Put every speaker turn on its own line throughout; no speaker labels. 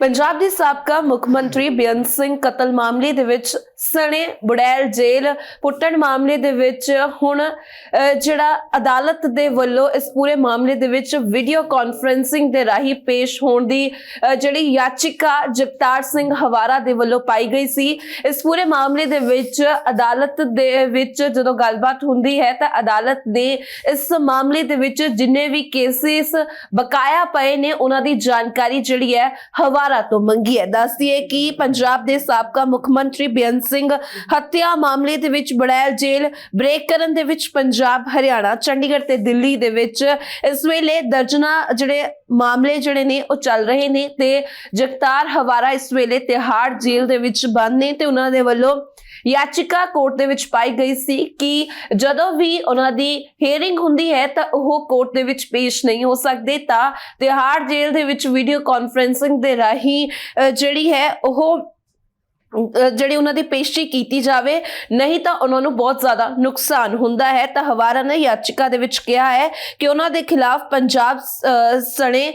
ਪੰਜਾਬ ਦੇ ਸਾਬਕਾ ਮੁੱਖ ਮੰਤਰੀ ਬੇਅੰਤ ਸਿੰਘ ਕਤਲ ਮਾਮਲੇ ਦੇ ਵਿੱਚ ਸਣੇ ਬੁੜੈਲ ਜੇਲ੍ਹ ਪੁੱਟਣ ਮਾਮਲੇ ਦੇ ਵਿੱਚ ਹੁਣ ਜਿਹੜਾ ਅਦਾਲਤ ਦੇ ਵੱਲੋਂ ਇਸ ਪੂਰੇ ਮਾਮਲੇ ਦੇ ਵਿੱਚ ਵੀਡੀਓ ਕਾਨਫਰੈਂਸਿੰਗ ਦੇ ਰਾਹੀਂ ਪੇਸ਼ ਹੋਣ ਦੀ ਜਿਹੜੀ ਯਾਚਿਕਾ ਜਗਤਾਰ ਸਿੰਘ ਹਵਾਰਾ ਦੇ ਵੱਲੋਂ ਪਾਈ ਗਈ ਸੀ, ਇਸ ਪੂਰੇ ਮਾਮਲੇ ਦੇ ਵਿੱਚ ਅਦਾਲਤ ਦੇ ਵਿੱਚ ਜਦੋਂ ਗੱਲਬਾਤ ਹੁੰਦੀ ਹੈ ਤਾਂ ਅਦਾਲਤ ਨੇ ਇਸ ਮਾਮਲੇ ਦੇ ਵਿੱਚ ਜਿੰਨੇ ਵੀ ਕੇਸਿਸ ਬਕਾਇਆ ਪਏ ਨੇ, ਉਹਨਾਂ ਦੀ ਜਾਣਕਾਰੀ ਜਿਹੜੀ ਹੈ ਹਵਾਰਾ ਤੋਂ ਮੰਗੀ ਹੈ। ਦੱਸਦੀ ਹੈ ਕਿ ਪੰਜਾਬ ਦੇ ਸਾਬਕਾ ਮੁੱਖ ਮੰਤਰੀ ਬੇਅੰਤ ਸਿੰਘ ਹੱਤਿਆ ਮਾਮਲੇ ਦੇ ਵਿੱਚ ਬੜੈਲ ਜੇਲ੍ਹ ਬ੍ਰੇਕ ਕਰਨ ਦੇ ਵਿੱਚ ਪੰਜਾਬ, ਹਰਿਆਣਾ, ਚੰਡੀਗੜ੍ਹ ਤੇ ਦਿੱਲੀ ਦੇ ਵਿੱਚ ਇਸ ਵੇਲੇ ਦਰਜਨਾ ਜਿਹੜੇ ਮਾਮਲੇ ਜਿਹੜੇ ਨੇ, ਉਹ ਚੱਲ ਰਹੇ ਨੇ ਤੇ ਜਗਤਾਰ ਹਵਾਰਾ ਇਸ ਵੇਲੇ ਤਿਹਾੜ ਜੇਲ੍ਹ ਦੇ ਵਿੱਚ ਬੰਦ ਨੇ ਤੇ ਉਹਨਾਂ ਦੇ ਵੱਲੋਂ ਯਾਚਿਕਾ ਕੋਰਟ ਦੇ ਵਿੱਚ ਪਾਈ ਗਈ ਸੀ ਕਿ ਜਦੋਂ ਵੀ ਉਹਨਾਂ ਦੀ ਹੇਅਰਿੰਗ ਹੁੰਦੀ ਹੈ ਤਾਂ ਉਹ ਕੋਰਟ ਦੇ ਵਿੱਚ ਪੇਸ਼ ਨਹੀਂ ਹੋ ਸਕਦੇ ਤਾਂ ਤਿਹਾੜ ਜੇਲ੍ਹ ਦੇ ਵਿੱਚ ਵੀਡੀਓ ਕਾਨਫਰੈਂਸਿੰਗ ਦੇ ਰਾਹੀਂ ਜਿਹੜੀ ਹੈ ਉਹ ਜਿਹੜੀ ਉਹਨਾਂ ਦੀ ਪੇਸ਼ੀ ਕੀਤੀ ਜਾਵੇ ਨਹੀਂ ਤਾਂ ਉਹਨਾਂ ਨੂੰ ਬਹੁਤ ਜ਼ਿਆਦਾ ਨੁਕਸਾਨ ਹੁੰਦਾ ਹੈ। ਤਾਂ ਹਵਾਰਾ ਨੇ ਯਾਚਿਕਾ ਦੇ ਵਿੱਚ ਕਿਹਾ ਹੈ ਕਿ ਉਹਨਾਂ ਦੇ ਖਿਲਾਫ ਪੰਜਾਬ ਅਹ, ਸਣੇ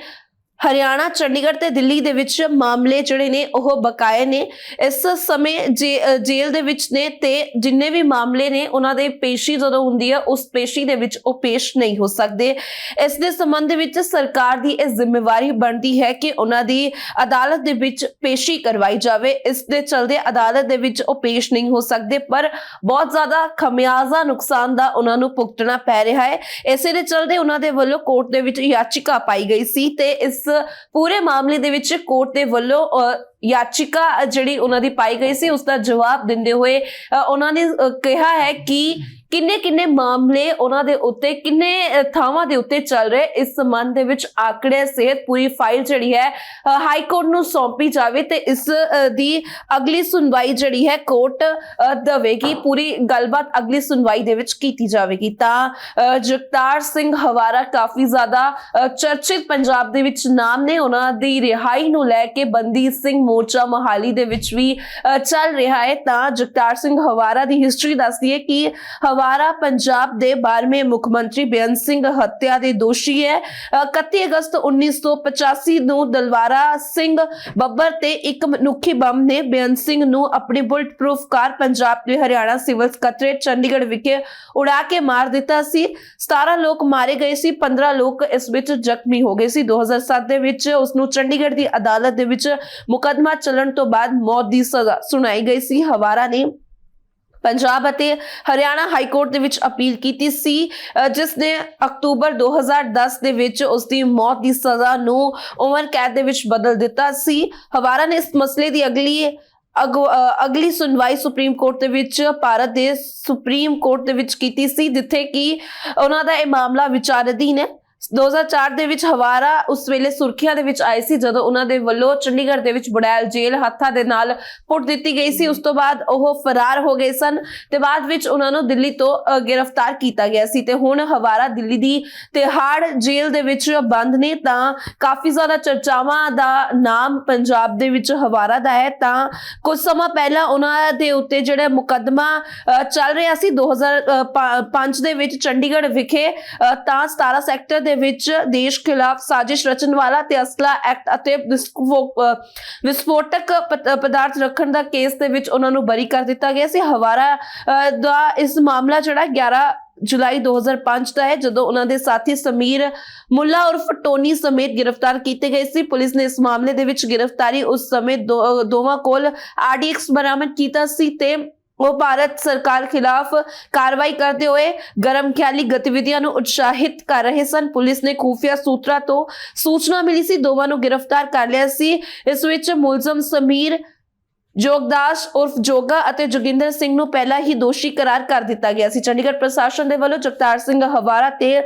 ਹਰਿਆਣਾ, ਚੰਡੀਗੜ੍ਹ ਤੇ ਦਿੱਲੀ ਦੇ ਵਿੱਚ ਮਾਮਲੇ ਜਿਹੜੇ ਨੇ ਉਹ ਬਕਾਏ ਨੇ। ਇਸ ਸਮੇਂ ਜੇ- ਜੇਲ੍ਹ ਦੇ ਵਿੱਚ ਨੇ ਤੇ ਜਿੰਨੇ ਵੀ ਮਾਮਲੇ ਨੇ, ਉਹਨਾਂ ਦੇ ਪੇਸ਼ੀ ਜਦੋਂ ਹੁੰਦੀ ਹੈ ਉਸ ਪੇਸ਼ੀ ਦੇ ਵਿੱਚ ਉਹ ਪੇਸ਼ ਨਹੀਂ ਹੋ ਸਕਦੇ। ਇਸ ਦੇ ਸੰਬੰਧ ਵਿੱਚ ਸਰਕਾਰ ਦੀ ਇਹ ਜ਼ਿੰਮੇਵਾਰੀ ਬਣਦੀ ਹੈ ਕਿ ਉਹਨਾਂ ਦੀ ਅਦਾਲਤ ਦੇ ਵਿੱਚ ਪੇਸ਼ੀ ਕਰਵਾਈ ਜਾਵੇ। ਇਸ ਦੇ ਚਲਦੇ ਅਦਾਲਤ ਦੇ ਵਿੱਚ ਉਹ ਪੇਸ਼ ਨਹੀਂ ਹੋ ਸਕਦੇ, ਪਰ ਬਹੁਤ ਜ਼ਿਆਦਾ ਖਮਿਆਜ਼ਾ ਨੁਕਸਾਨ ਦਾ ਉਹਨਾਂ ਨੂੰ ਭੁਗਤਣਾ ਪੈ ਰਿਹਾ ਹੈ। ਇਸੇ ਦੇ ਚਲਦੇ ਉਹਨਾਂ ਦੇ ਵੱਲੋਂ ਕੋਰਟ ਦੇ ਵਿੱਚ ਯਾਚਿਕਾ ਪਾਈ ਗਈ ਸੀ ਤੇ ਇਸ ਪੂਰੇ ਮਾਮਲੇ ਦੇ ਵਿੱਚ ਕੋਰਟ ਦੇ ਵੱਲੋਂ ਅਹ, ਯਾਚਿਕਾ ਜਿਹੜੀ ਉਹਨਾਂ ਦੀ ਪਾਈ ਗਈ ਸੀ ਉਸ ਦਾ ਜਵਾਬ ਦਿੰਦੇ ਹੋਏ ਅਹ, ਉਹਨਾਂ ਨੇ ਕਿਹਾ ਹੈ ਕਿ ਕਿੰਨੇ ਕਿੰਨੇ ਮਾਮਲੇ ਉਹਨਾਂ ਦੇ ਉੱਤੇ ਕਿੰਨੇ ਥਾਵਾਂ ਦੇ ਉੱਤੇ ਚੱਲ ਰਹੇ ਇਸ ਸੰਬੰਧ ਦੇ ਵਿੱਚ ਆંકੜੇ ਸਿਹਤ ਪੂਰੀ ਫਾਈਲ ਜਿਹੜੀ ਹੈ ਹਾਈ ਕੋਰਟ ਨੂੰ ਸੌਂਪੀ ਜਾਵੇ ਤੇ ਇਸ ਦੀ ਅਗਲੀ ਸੁਣਵਾਈ ਜਿਹੜੀ ਹੈ ਕੋਰਟ ਅਹ, ਦੇਵੇਗੀ। ਪੂਰੀ ਗੱਲਬਾਤ ਅਗਲੀ ਸੁਣਵਾਈ ਦੇ ਵਿੱਚ ਕੀਤੀ ਜਾਵੇਗੀ। ਤਾਂ ਜਗਤਾਰ ਸਿੰਘ ਹਵਾਰਾ ਕਾਫੀ ਜ਼ਿਆਦਾ ਚਰਚਿਤ ਪੰਜਾਬ ਦੇ ਵਿੱਚ ਨਾਮ ਨੇ। ਉਹਨਾਂ ਦੀ ਰਿਹਾਈ ਨੂੰ ਲੈ ਕੇ ਬੰਦੀ ਸਿੰਘ ਮੋਰਚਾ ਮੋਹਾਲੀ ਦੇ ਵਿੱਚ ਵੀ ਚੱਲ ਰਿਹਾ ਹੈ। ਤਾਂ ਜਗਤਾਰ ਸਿੰਘ ਹਵਾਰਾ ਦੀ ਹਿਸਟਰੀ ਦੱਸਦੀ ਹੈ ਕਿ ਹਵਾ ਹਵਾਰਾ ਪੰਜਾਬ ਦੇ 12ਵੇਂ ਮੁੱਖ ਮੰਤਰੀ ਬੇਅੰਤ ਸਿੰਘ ਹੱਤਿਆ ਦੇ ਦੋਸ਼ੀ ਹੈ। ਅਹ, 31 ਅਗਸਤ 1985 ਨੂੰ ਦਲਵਾਰਾ ਸਿੰਘ ਬੱਬਰ ਤੇ ਇੱਕ ਮਨੁੱਖੀ ਬੰਬ ਨੇ ਬੇਅੰਤ ਸਿੰਘ ਨੂੰ ਆਪਣੀ ਬੁਲਟ ਪ੍ਰੂਫ ਕਾਰ ਪੰਜਾਬ ਦੇ ਹਰਿਆਣਾ ਸਿਵਲ ਸਕੱਤਰੇਟ ਚੰਡੀਗੜ੍ਹ ਵਿਖੇ ਉਡਾ ਕੇ ਮਾਰ ਦਿੱਤਾ ਸੀ। 17 ਲੋਕ ਮਾਰੇ ਗਏ ਸੀ 15 ਲੋਕ ਇਸ ਵਿੱਚ ਜ਼ਖਮੀ ਹੋ ਗਏ ਸੀ। 2007 ਦੇ ਵਿੱਚ ਉਸ ਨੂੰ ਚੰਡੀਗੜ੍ਹ ਦੀ ਅਦਾਲਤ ਦੇ ਵਿੱਚ ਮੁਕੱਦਮਾ ਚੱਲਣ ਤੋਂ ਬਾਅਦ ਮੌਤ ਦੀ ਸਜ਼ਾ ਸੁਣਾਈ ਗਈ ਸੀ। ਹਵਾਰਾ ਨੇ ਪੰਜਾਬ ਅਤੇ ਹਰਿਆਣਾ ਹਾਈ ਕੋਰਟ ਦੇ ਵਿੱਚ ਅਪੀਲ ਕੀਤੀ ਸੀ ਜਿਸ ਨੇ ਅਕਤੂਬਰ 2010 ਦੇ ਵਿੱਚ ਉਸ ਦੀ ਮੌਤ ਦੀ ਸਜ਼ਾ ਨੂੰ ਉਮਰ ਕੈਦ ਦੇ ਵਿੱਚ ਬਦਲ ਦਿੱਤਾ ਸੀ। ਹਵਾਰਾ ਨੇ ਇਸ ਮਸਲੇ ਦੀ ਅਗਲੀ, ਅਗੋ- ਅਗਲੀ ਸੁਣਵਾਈ ਸੁਪਰੀਮ ਕੋਰਟ ਦੇ ਵਿੱਚ, ਭਾਰਤ ਦੇ ਸੁਪਰੀਮ ਕੋਰਟ ਦੇ ਵਿੱਚ ਕੀਤੀ ਸੀ, ਜਿੱਥੇ ਕਿ ਉਹਨਾਂ ਦਾ ਇਹ ਮਾਮਲਾ ਵਿਚਾਰਾਧੀਨ ਹੈ। 2004 ਦੇ ਵਿੱਚ ਹਵਾਰਾ ਉਸ ਵੇਲੇ ਸੁਰਖੀਆਂ ਦੇ ਵਿੱਚ ਆਏ ਸੀ ਜਦੋਂ ਉਹਨਾਂ ਦੇ ਵੱਲੋਂ ਚੰਡੀਗੜ੍ਹ ਦੇ ਵਿੱਚ ਬੁੜੈਲ ਜੇਲ੍ਹ ਹੱਥਾਂ ਦੇ ਨਾਲ ਪੁੱਟ ਦਿੱਤੀ ਗਈ ਸੀ। ਉਸ ਤੋਂ ਬਾਅਦ ਉਹ ਫਰਾਰ ਹੋ ਗਏ ਸਨ ਤੇ ਬਾਅਦ ਵਿੱਚ ਉਹਨਾਂ ਨੂੰ ਦਿੱਲੀ ਤੋਂ ਗ੍ਰਿਫਤਾਰ ਕੀਤਾ ਗਿਆ ਸੀ ਤੇ ਹੁਣ ਹਵਾਰਾ ਦਿੱਲੀ ਦੀ ਤਿਹਾੜ ਜੇਲ੍ਹ ਦੇ ਵਿੱਚ ਬੰਦ ਨੇ। ਤਾਂ ਕਾਫੀ ਜ਼ਿਆਦਾ ਚਰਚਾਵਾਂ ਦਾ ਨਾਮ ਪੰਜਾਬ ਦੇ ਵਿੱਚ ਹਵਾਰਾ ਦਾ ਹੈ। ਤਾਂ ਕੁਝ ਸਮਾਂ ਪਹਿਲਾਂ ਉਹਨਾਂ ਦੇ ਉੱਤੇ ਜਿਹੜਾ ਮੁਕੱਦਮਾ ਅ, ਚੱਲ ਰਿਹਾ ਸੀ 2005 ਦੇ ਵਿੱਚ ਚੰਡੀਗੜ੍ਹ ਵਿਖੇ ਅ, ਤਾਂ 17 ਸੈਕਟਰ ਦੇ ਵਿੱਚ ਦੇਸ਼ ਖਿਲਾਫ ਸਾਜ਼ਿਸ਼ ਰਚਣ ਵਾਲਾ ਤੇ ਅਸਲਾ ਐਕਟ ਅਤੇ ਵਿਸਫੋਟਕ ਪਦਾਰਥ ਰੱਖਣ ਦਾ ਕੇਸ ਦੇ ਵਿੱਚ ਉਹਨਾਂ ਨੂੰ ਬਰੀ ਕਰ ਦਿੱਤਾ ਗਿਆ ਸੀ। ਹਵਾਰਾ ਦਾ ਇਸ ਮਾਮਲਾ ਜਿਹੜਾ 11 ਜੁਲਾਈ 2005 ਦਾ ਹੈ, ਜਦੋਂ ਉਹਨਾਂ ਦੇ ਸਾਥੀ ਸਮੀਰ ਮੁੱਲਾ ਉਰਫ ਟੋਨੀ ਸਮੇਤ ਗ੍ਰਿਫਤਾਰ ਕੀਤੇ ਗਏ ਸੀ। ਪੁਲਿਸ ਨੇ ਇਸ ਮਾਮਲੇ ਦੇ ਵਿੱਚ ਗ੍ਰਿਫਤਾਰੀ ਉਸ ਸਮੇਂ ਦੋ- ਦੋਵਾਂ ਕੋਲ ਆਰਡੀਐਕਸ ਬਰਾਮਦ ਕੀਤਾ ਸੀ ਤੇ ਉਹ ਭਾਰਤ ਸਰਕਾਰ ਖਿਲਾਫ ਕਾਰਵਾਈ ਕਰਦੇ ਹੋਏ ਗਰਮ ਖਿਆਲੀ ਗਤੀਵਿਧੀਆਂ ਨੂੰ ਉਤਸ਼ਾਹਿਤ ਕਰ ਰਹੇ ਸਨ। ਪੁਲਿਸ ਨੇ ਖੂਫੀਆ ਸੂਤਰਾਂ ਤੋਂ ਸੂਚਨਾ ਮਿਲੀ ਸੀ। ਦੋਵਾਂ ਨੂੰ ਗ੍ਰਿਫਤਾਰ ਕਰ ਲਿਆ ਸੀ। ਇਸ ਵਿੱਚ ਮੁਲਜ਼ਮ ਸਮੀਰ ਜੋਗਦਾਸ ਉਰਫ ਜੋਗਾ ਅਤੇ ਜੋਗਿੰਦਰ ਸਿੰਘ ਨੂੰ ਪਹਿਲਾਂ ਹੀ ਦੋਸ਼ੀ ਕਰਾਰ ਕਰ ਦਿੱਤਾ ਗਿਆ ਸੀ। ਚੰਡੀਗੜ੍ਹ ਪ੍ਰਸ਼ਾਸਨ ਦੇ ਵੱਲੋਂ ਜਗਤਾਰ ਸਿੰਘ ਹਵਾਰਾ ਤੇ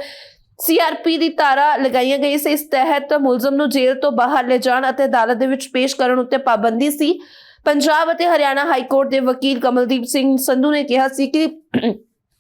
ਸੀਆਰਪੀ ਦੀ ਧਾਰਾ ਲਗਾਈਆਂ ਗਈ ਸੀ। ਇਸ ਤਹਿਤ ਮੁਲਜ਼ਮ ਨੂੰ ਜੇਲ੍ਹ ਤੋਂ ਬਾਹਰ ਲੈ ਜਾਣ ਅਤੇ ਅਦਾਲਤ ਦੇ ਵਿੱਚ ਪੇਸ਼ ਕਰਨ ਉੱਤੇ ਪਾਬੰਦੀ ਸੀ। ਪੰਜਾਬ ਅਤੇ ਹਰਿਆਣਾ ਹਾਈ ਕੋਰਟ ਦੇ ਵਕੀਲ ਕਮਲਦੀਪ ਸਿੰਘ ਸੰਧੂ ਨੇ ਕਿਹਾ ਸੀ ਕਿ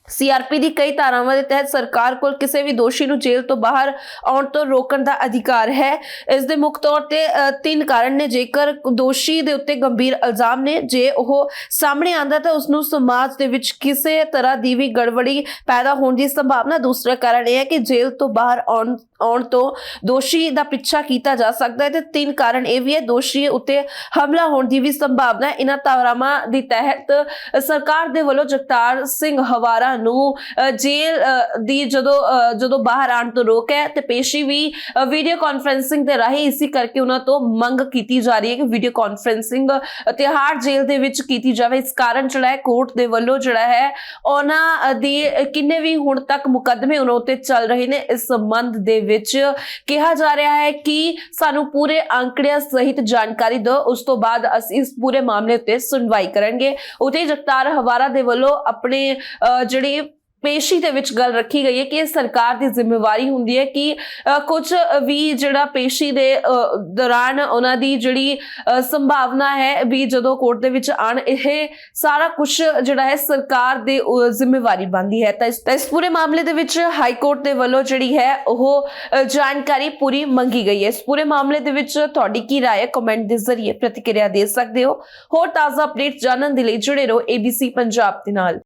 ਸੀਆਰਪੀ ਦੀ ਕਈ ਧਾਰਾਵਾਂ ਦੇ ਤਹਿਤ ਸਰਕਾਰ ਕੋਲ ਕਿਸੇ ਵੀ ਦੋਸ਼ੀ ਨੂੰ ਜੇਲ੍ਹ ਤੋਂ ਬਾਹਰ ਆਉਣ ਤੋਂ ਰੋਕਣ ਦਾ ਅਧਿਕਾਰ ਹੈ। ਇਸ ਦੇ ਮੁੱਖ ਤੌਰ ਤੇ ਤਿੰਨ ਕਾਰਨ ਨੇ। ਜੇਕਰ ਦੋਸ਼ੀ ਦੇ ਉੱਤੇ ਗੰਭੀਰ ਇਲਜ਼ਾਮ ਨੇ, ਜੇ ਉਹ ਸਾਹਮਣੇ ਆਂਦਾ ਤਾਂ ਉਸ ਨੂੰ ਸਮਾਜ ਦੇ ਵਿੱਚ ਕਿਸੇ ਤਰ੍ਹਾਂ ਦੀ ਵੀ ਗੜਬੜੀ ਪੈਦਾ ਹੋਣ ਦੀ ਸੰਭਾਵਨਾ। ਦੂਸਰਾ ਕਾਰਨ ਇਹ ਹੈ ਕਿ ਜੇਲ੍ਹ ਤੋਂ ਬਾਹਰ ਆਉਣ ਆਉਣ ਤੋਂ ਦੋਸ਼ੀ ਦਾ ਪਿੱਛਾ ਕੀਤਾ ਜਾ ਸਕਦਾ ਹੈ ਤੇ ਤਿੰਨ ਕਾਰਨ ਇਹ ਵੀ ਹੈ। ਦੋਸ਼ੀ ਉੱਤੇ ਹਮਲਾ ਹੋਣ ਦੀ ਵੀ ਸੰਭਾਵਨਾ ਹੈ। ਇਹਨਾਂ ਧਾਰਾਵਾਂ ਦੀ ਤਹਿਤ ਸਰਕਾਰ ਦੇ ਵੱਲੋਂ ਜਗਤਾਰ ਸਿੰਘ ਹਵਾਰਾ ਨੂੰ ਜੇਲ੍ਹ ਦੀ ਜਦੋਂ ਜਦੋਂ ਬਾਹਰ ਆਉਣ ਤੋਂ ਰੋਕ ਹੈ ਤੇ ਪੇਸ਼ੀ ਵੀ ਵੀਡੀਓ ਕਾਨਫਰੈਂਸਿੰਗ ਦੇ ਰਾਹੀਂ ਇਸੇ ਕਰਕੇ ਉਹਨਾਂ ਤੋਂ ਮੰਗ ਕੀਤੀ ਜਾ ਰਹੀ ਹੈ ਕਿ ਵੀਡੀਓ ਕਾਨਫਰੈਂਸਿੰਗ ਤਿਹਾੜ ਜੇਲ੍ਹ ਦੇ ਵਿੱਚ ਕੀਤੀ ਜਾਵੇ। ਇਸ ਕਾਰਨ ਜਿਹੜਾ ਹੈ, ਕੋਰਟ ਦੇ ਵੱਲੋਂ ਜਿਹੜਾ ਹੈ, ਉਹਨਾਂ ਦੀ ਕਿੰਨੇ ਵੀ ਹੁਣ ਤੱਕ ਮੁਕੱਦਮੇ ਉਹਨਾਂ ਉੱਤੇ ਚੱਲ ਰਹੇ ਨੇ, ਇਸ ਸੰਬੰਧ ਦੇ ਵਿੱਚ ਕਿਹਾ ਜਾ ਰਿਹਾ ਹੈ ਕਿ ਸਾਨੂੰ ਪੂਰੇ ਅੰਕੜਿਆਂ ਸਹਿਤ ਜਾਣਕਾਰੀ ਦਿਓ। ਉਸ ਤੋਂ ਬਾਅਦ ਅਸੀਂ ਇਸ ਪੂਰੇ ਮਾਮਲੇ ਉੱਤੇ ਸੁਣਵਾਈ ਕਰਾਂਗੇ। ਉਤੇ ਜਗਤਾਰ ਹਵਾਰਾ ਦੇ ਵੱਲੋਂ ਆਪਣੇ ਅਹ, ਜਿਹੜੀ ਪੇਸ਼ੀ ਦੇ ਵਿੱਚ ਗੱਲ ਰੱਖੀ ਗਈ ਹੈ ਕਿ ਇਹ ਸਰਕਾਰ ਦੀ ਜ਼ਿੰਮੇਵਾਰੀ ਹੁੰਦੀ ਹੈ ਕਿ ਅਹ, ਕੁਝ ਵੀ ਜਿਹੜਾ ਪੇਸ਼ੀ ਦੇ ਅਹ, ਦੌਰਾਨ ਉਹਨਾਂ ਦੀ ਜਿਹੜੀ ਅਹ, ਸੰਭਾਵਨਾ ਹੈ ਵੀ ਜਦੋਂ ਕੋਰਟ ਦੇ ਵਿੱਚ ਆਣ ਇਹ ਸਾਰਾ ਕੁਝ ਜਿਹੜਾ ਹੈ ਸਰਕਾਰ ਦੇ ਅਹ, ਜ਼ਿੰਮੇਵਾਰੀ ਬਣਦੀ ਹੈ ਤਾਂ ਇਸ ਤਾਂ ਇਸ ਪੂਰੇ ਮਾਮਲੇ ਦੇ ਵਿੱਚ ਹਾਈ ਕੋਰਟ ਦੇ ਵੱਲੋਂ ਜਿਹੜੀ ਹੈ ਉਹ ਅਹ, ਜਾਣਕਾਰੀ ਪੂਰੀ ਮੰਗੀ ਗਈ ਹੈ ਇਸ ਪੂਰੇ ਮਾਮਲੇ ਦੇ ਵਿੱਚ ਤੁਹਾਡੀ ਕੀ رائے ਹੈ ਕਮੈਂਟ ਦੇ ਜ਼ਰੀਏ ਪ੍ਰਤੀਕਿਰਿਆ ਦੇ ਸਕਦੇ ਹੋ ਹੋਰ ਤਾਜ਼ਾ ਅਪਡੇਟ ਜਾਣਨ ਦੇ ਲਈ ਜੁੜੇ ਰਹੋ ABC ਪੰਜਾਬ ਦੇ ਨਾਲ